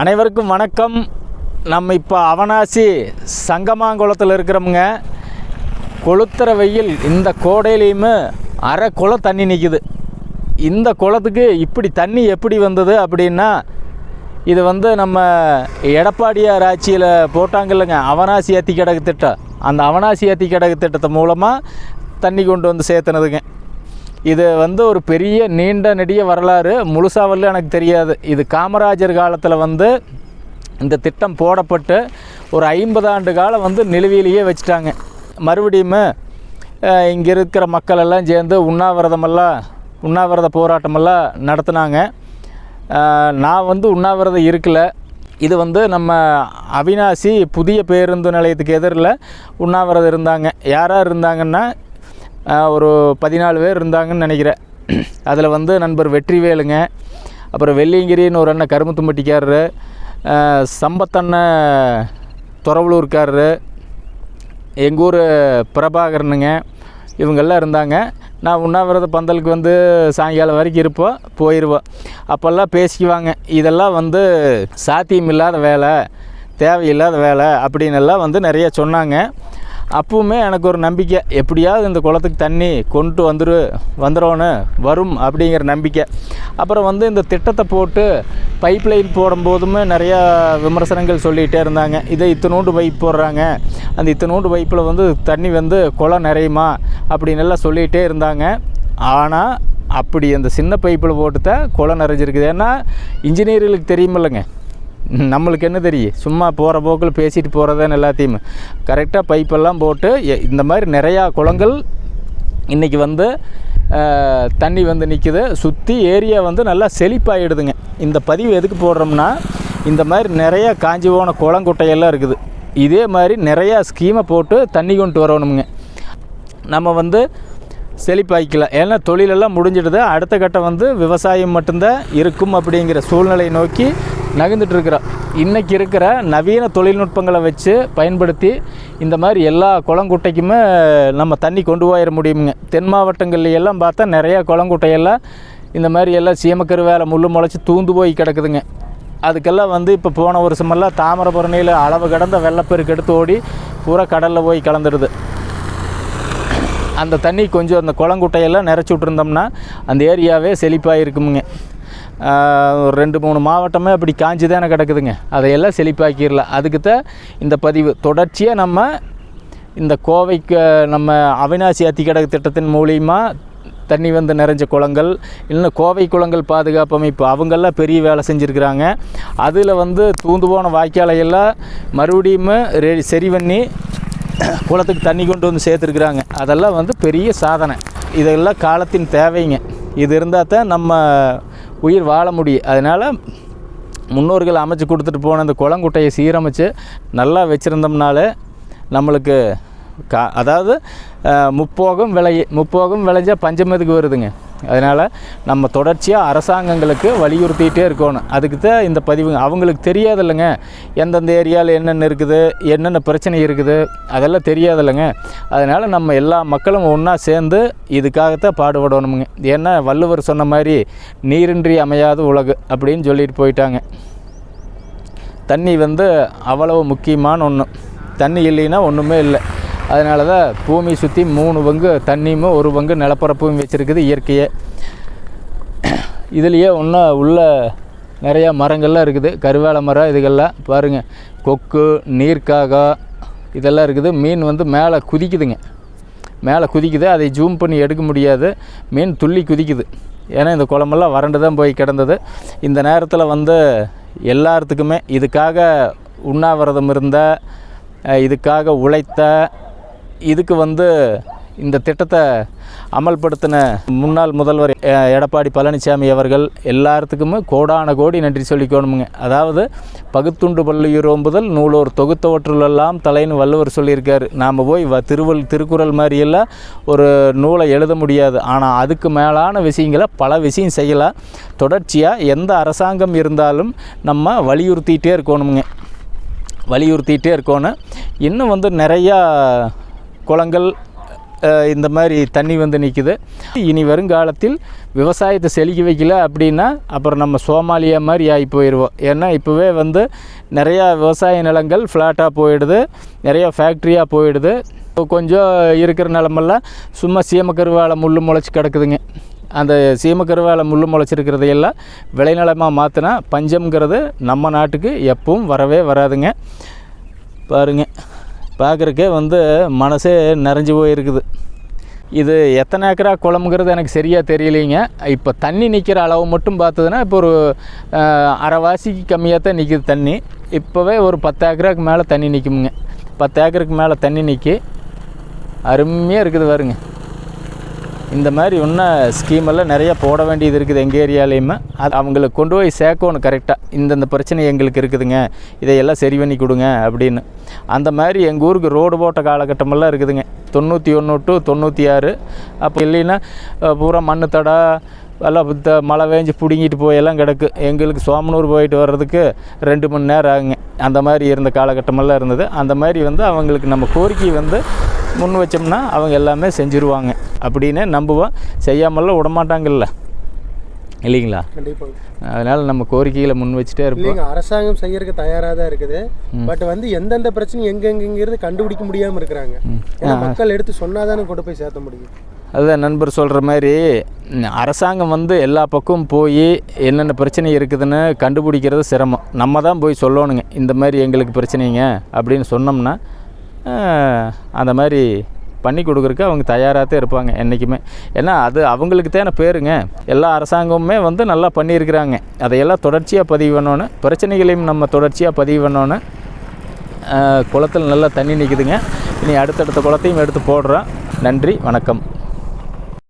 அனைவருக்கும் வணக்கம். நம்ம இப்போ அவனாசி சங்கமாங்குளத்தில் இருக்கிறோமுங்க கொளுத்துற வெயில் இந்த கோடையிலையுமே அரை குளம் தண்ணி நிற்கிது இந்த குளத்துக்கு இப்படி தண்ணி எப்படி வந்தது அப்படின்னா இது வந்து நம்ம எடப்பாடியார் ஆட்சியில் போட்டாங்கல்லங்க அவனாசி ஏத்தி கிடக்கு திட்டம். அந்த அவனாசி ஏத்தி கிடக்கு திட்டத்தை மூலமாக தண்ணி கொண்டு வந்து சேர்த்துனதுங்க. இது வந்து ஒரு பெரிய நீண்ட நெடிய வரலாறு. முழுசாக எனக்கு தெரியாது. இது காமராஜர் காலத்தில் வந்து இந்த திட்டம் போடப்பட்டு ஒரு ஐம்பது ஆண்டு காலம் வந்து நிலுவையிலேயே வச்சுட்டாங்க. மறுபடியும் இங்கே இருக்கிற மக்கள் எல்லாம் சேர்ந்து உண்ணாவிரதமெல்லாம் உண்ணாவிரத போராட்டமெல்லாம் நடத்துனாங்க. நான் வந்து உண்ணாவிரதம் இருக்கல. இது வந்து நம்ம அவினாசி புதிய பேருந்து நிலையத்துக்கு எதிரில் உண்ணாவிரதம் இருந்தாங்க. யாரார் இருந்தாங்கன்னா ஒரு பதினாலு பேர் இருந்தாங்கன்னு நினைக்கிறேன். அதில் வந்து நண்பர் வெற்றிவேலுங்க அப்புறம் வெள்ளியங்கிரின்னு ஒரு அண்ணன் கருமத்தும்பட்டிக்காரரு அஹ், சம்பத்தண்ணன் துறவலூர்காரரு எங்கள் ஊர் பிரபாகரனுங்க இவங்கெல்லாம் இருந்தாங்க. நான் உண்ணாவிரத பந்தலுக்கு வந்து சாயங்காலம் வரைக்கும் இருப்போம் போயிடுவோம் அப்போல்லாம் பேசிக்குவாங்க இதெல்லாம் வந்து சாத்தியமில்லாத வேலை தேவையில்லாத வேலை அப்படின்னு எல்லாம் வந்து நிறைய சொன்னாங்க. அப்பவுமே எனக்கு ஒரு நம்பிக்கை. எப்படியாவது இந்த குளத்துக்கு தண்ணி கொண்டு வந்துரு வந்துடோன்னு வரும் அப்படிங்கிற நம்பிக்கை. அப்புறம் வந்து இந்த திட்டத்தை போட்டு பைப் லைன் போடும்போதுமே நிறையா விமர்சனங்கள் சொல்லிகிட்டே இருந்தாங்க. இதை இத்தனோண்டு பைப் போடுறாங்க. அந்த இத்தனோண்டு பைப்பில் வந்து தண்ணி வந்து குளம் நிறையுமா அப்படின்னு எல்லாம் சொல்லிகிட்டே இருந்தாங்க. ஆனால் அப்படி அந்த சின்ன பைப்பில் போட்டு தான் குளம் நிறைஞ்சிருக்குது. ஏன்னா இன்ஜினியர்களுக்கு தெரியுமில்லைங்க. நம்மளுக்கு என்ன தெரியும் சும்மா போகிற போக்கில் பேசிட்டு போகிறதான்னு எல்லாத்தையும். கரெக்டாக பைப்பெல்லாம் போட்டு இந்த மாதிரி நிறையா குளங்கள் இன்றைக்கி வந்து தண்ணி வந்து நிற்குது சுற்றி ஏரியா வந்து நல்லா செழிப்பாகிடுதுங்க இந்த பதிவு எதுக்கு போடுறோம்னா இந்த மாதிரி நிறையா காஞ்சி போன குளங்குட்டையெல்லாம் இருக்குது. இதே மாதிரி நிறையா ஸ்கீமை போட்டு தண்ணி கொண்டு வரணுமுங்க நம்ம வந்து செழிப்பாய்க்கலாம் ஏன்னா தொழிலெல்லாம் முடிஞ்சிடுது. அடுத்த கட்டம் வந்து விவசாயம் மட்டும்தான் இருக்கும் அப்படிங்கிற சூழ்நிலையை நோக்கி நகர்ந்துட்டு இருக்கிறோம் இன்றைக்கி இருக்கிற நவீன தொழில்நுட்பங்களை வச்சு பயன்படுத்தி இந்த மாதிரி எல்லா குளங்குட்டைக்குமே நம்ம தண்ணி கொண்டு போயிட முடியுமுங்க. தென் மாவட்டங்கள்ல எல்லாம் பார்த்தா நிறையா குளங்குட்டையெல்லாம் இந்த மாதிரி எல்லாம் சீமக்கரு வேலை முள்ளு முளைச்சி தூந்து போய் கிடக்குதுங்க. அதுக்கெல்லாம் வந்து இப்போ போன வருஷமெல்லாம் தாமிரபரணியில் அளவு கடந்த வெள்ளப்பெருக்கு எடுத்து ஓடி பூரா கடலில் போய் கலந்துடுது. அந்த தண்ணி கொஞ்சம் அந்த குளங்குட்டையெல்லாம் நிறச்சி விட்ருந்தோம்னா அந்த ஏரியாவே செழிப்பாக இருக்குமுங்க ஒரு ரெண்டு மூணு மாவட்டமே அப்படி காஞ்சி தானே கிடக்குதுங்க. அதையெல்லாம் செழிப்பாக்கிடலாம் அதுக்கு தான் இந்த பதிவு. தொடர்ச்சியாக நம்ம இந்த கோவைக்கு நம்ம அவினாசி அத்திக்கடகு திட்டத்தின் மூலிமா தண்ணி வந்து நிறைஞ்ச குளங்கள் இல்லைன்னா கோவை குளங்கள் பாதுகாப்பு அமைப்பு அவங்கெல்லாம் பெரிய வேலை செஞ்சுருக்கிறாங்க. அதில் வந்து தூந்து போன வாய்க்காலையெல்லாம் மறுபடியும் ரெடி சரி பண்ணி குளத்துக்கு தண்ணி கொண்டு வந்து சேர்த்துருக்குறாங்க. அதெல்லாம் வந்து பெரிய சாதனை. இதெல்லாம் காலத்தின் தேவைங்க. இது இருந்தால் தான் நம்ம உயிர் வாழ முடியும் அதனால் முன்னோர்கள் அமைச்சு கொடுத்துட்டு போன அந்த குளங்குட்டையை சீரமைச்சு நல்லா வச்சுருந்தோம்னாலே நம்மளுக்கு கா அதாவது முப்போகம் விளை முப்போகம் விளைஞ்சா பஞ்சமதுக்கு வருதுங்க? அதனால் நம்ம தொடர்ச்சியாக அரசாங்கங்களுக்கு வலியுறுத்திகிட்டே இருக்கணும். அதுக்கு தான் இந்த பதிவு அவங்களுக்கு தெரியாதில்லைங்க. எந்தெந்த ஏரியாவில் என்னென்ன இருக்குது என்னென்ன பிரச்சனை இருக்குது அதெல்லாம் தெரியாதில்லைங்க. அதனால் நம்ம எல்லா மக்களும் ஒன்றா சேர்ந்து இதுக்காகத்தான் பாடுபடணுமுங்க. ஏன்னா வள்ளுவர் சொன்ன மாதிரி நீரின்றி அமையாத உலகு அப்படின்னு சொல்லிட்டு போயிட்டாங்க. தண்ணி வந்து அவ்வளவு முக்கியமான ஒன்று தண்ணி இல்லைன்னா ஒன்றுமே இல்லை. அதனால தான் பூமி சுற்றி மூணு பங்கு தண்ணியும் ஒரு பங்கு நிலப்பரப்பும் வச்சுருக்குது இயற்கையே. இதுலேயே இன்னும் உள்ள நிறையா மரங்கள்லாம் இருக்குது. கருவேல மரம் இதுகெல்லாம் பாருங்கள் கொக்கு நீர்க்காகா இதெல்லாம் இருக்குது. மீன் வந்து மேலே குதிக்குதுங்க. மேலே குதிக்குது. அதை ஜூம் பண்ணி எடுக்க முடியாது. மீன் துள்ளி குதிக்குது. ஏன்னா இந்த குளமெல்லாம் வறண்டு தான் போய் கிடந்தது. இந்த நேரத்தில் வந்து எல்லாத்துக்குமே இதுக்காக உண்ணாவிரதம் இருந்த இதுக்காக உழைத்த இதுக்கு வந்து இந்த திட்டத்தை அமல்படுத்தின முன்னாள் முதல்வர் எடப்பாடி பழனிசாமி அவர்கள் எல்லாத்துக்குமே கோடான கோடி நன்றி சொல்லிக்கணுமுங்க. அதாவது பகுத்துண்டு பள்ளியுரோம்புதல் நூலோர் தொகுத்தவற்றுள்ளெல்லாம் தலைன்னு வள்ளுவர் சொல்லியிருக்காரு. நாம் போய் வ திருவள் திருக்குறள் மாதிரியெல்லாம் ஒரு நூலை எழுத முடியாது. ஆனால் அதுக்கு மேலான விஷயங்களை பல விஷயம் செய்யலாம். தொடர்ச்சியாக எந்த அரசாங்கம் இருந்தாலும் நம்ம வலியுறுத்திகிட்டே இருக்கணுமுங்க. வலியுறுத்திகிட்டே இருக்கணும் இன்னும் வந்து நிறையா குளங்கள் இந்த மாதிரி தண்ணி வந்து நிற்குது இனி வருங்காலத்தில் விவசாயத்தை செழிக்க வைக்கல அப்படின்னா அப்புறம் நம்ம சோமாலியா மாதிரி ஆகி போயிடுவோம் ஏன்னா இப்போவே வந்து நிறையா விவசாய நிலங்கள் ஃப்ளாட்டாக போயிடுது. நிறையா ஃபேக்ட்ரியாக போயிடுது. இப்போ கொஞ்சம் இருக்கிற நிலமெல்லாம் சும்மா சீமக்கருவாழை முள் முளைச்சி கிடக்குதுங்க. அந்த சீமக்கருவாழை முள் முளைச்சிருக்கிறதையெல்லாம் விளைநிலமாக மாற்றினா பஞ்சம்ங்கிறது நம்ம நாட்டுக்கு எப்பவும் வரவே வராதுங்க. பாருங்க. பார்க்குறக்கே வந்து மனசே நிறைஞ்சு போயிருக்குது. இது எத்தனை ஏக்கரா குளம்ங்கிறது எனக்கு சரியாக தெரியலைங்க. இப்போ தண்ணி நிற்கிற அளவு மட்டும் பார்த்ததுன்னா இப்போ ஒரு அரைவாசிக்கு கம்மியாக தான் நிற்கிது தண்ணி. இப்போவே ஒரு பத்து ஏக்கராக்கு மேலே தண்ணி நிற்குமுங்க பத்து ஏக்கருக்கு மேலே தண்ணி நிற்கி அருமையாக இருக்குது வருங்க இந்த மாதிரி இன்னும் ஸ்கீமெல்லாம் நிறையா போட வேண்டியது இருக்குது எங்கள் ஏரியாலேயுமே. அது அவங்களுக்கு கொண்டு போய் சேர்க்கணும் கரெக்டாக இந்தந்த பிரச்சனை எங்களுக்கு இருக்குதுங்க. இதையெல்லாம் சரி பண்ணி கொடுங்க அப்படின்னு. அந்த மாதிரி எங்கள் ஊருக்கு ரோடு போட்ட காலகட்டமெல்லாம் இருக்குதுங்க. தொண்ணூற்றி ஒன்று டு தொண்ணூற்றி ஆறு அப்போ இல்லைன்னா பூரா மண்ணு தடா எல்லாம் த மழை வேஞ்சு பிடுங்கிட்டு போயெல்லாம் கிடக்கு. எங்களுக்கு சோமனூர் போயிட்டு வர்றதுக்கு ரெண்டு மணி நேரம் ஆகுங்க. அந்த மாதிரி இருந்த காலகட்டமெல்லாம் இருந்தது. அந்த மாதிரி வந்து அவங்களுக்கு நம்ம கோரிக்கை வந்து முன் வச்சோம்னா அவங்க எல்லாமே செஞ்சுருவாங்க. அப்படின்னு நம்புவோம் செய்யாமலாம் விடமாட்டாங்கல்ல. இல்லைங்களா? கண்டிப்பாங்க அதனால் நம்ம கோரிக்கைகளை முன் வச்சுட்டே இருப்போம் அரசாங்கம் செய்யறதுக்கு தயாராக தான் இருக்குது பட் வந்து எந்தெந்த பிரச்சனை எங்கெங்கிறது கண்டுபிடிக்க முடியாம இருக்கிறாங்க. மக்கள் எடுத்து சொன்னாதானே கொண்டு போய் சேர்த்த முடியும். அதுதான் நண்பர் சொல்கிற மாதிரி அரசாங்கம் வந்து எல்லா பக்கமும் போய் என்னென்ன பிரச்சனை இருக்குதுன்னு கண்டுபிடிக்கிறது சிரமம். நம்ம தான் போய் சொல்லணுங்க இந்த மாதிரி எங்களுக்கு பிரச்சனைங்க அப்படின்னு சொன்னோம்னா அந்த மாதிரி பண்ணி கொடுக்குறக்கு அவங்க தயாராக தான் இருப்பாங்க என்றைக்குமே. ஏன்னா அது அவங்களுக்கு தேன பேருங்க. எல்லா அரசாங்கமுமே வந்து நல்லா பண்ணியிருக்கிறாங்க. அதையெல்லாம் தொடர்ச்சியாக பதிவு பண்ணணும் பிரச்சனைகளையும் நம்ம தொடர்ச்சியாக பதிவு பண்ணணும் குளத்தில் நல்லா தண்ணி நிற்குதுங்க இனி அடுத்தடுத்த குளத்தையும் எடுத்து போடுறோம். நன்றி வணக்கம்.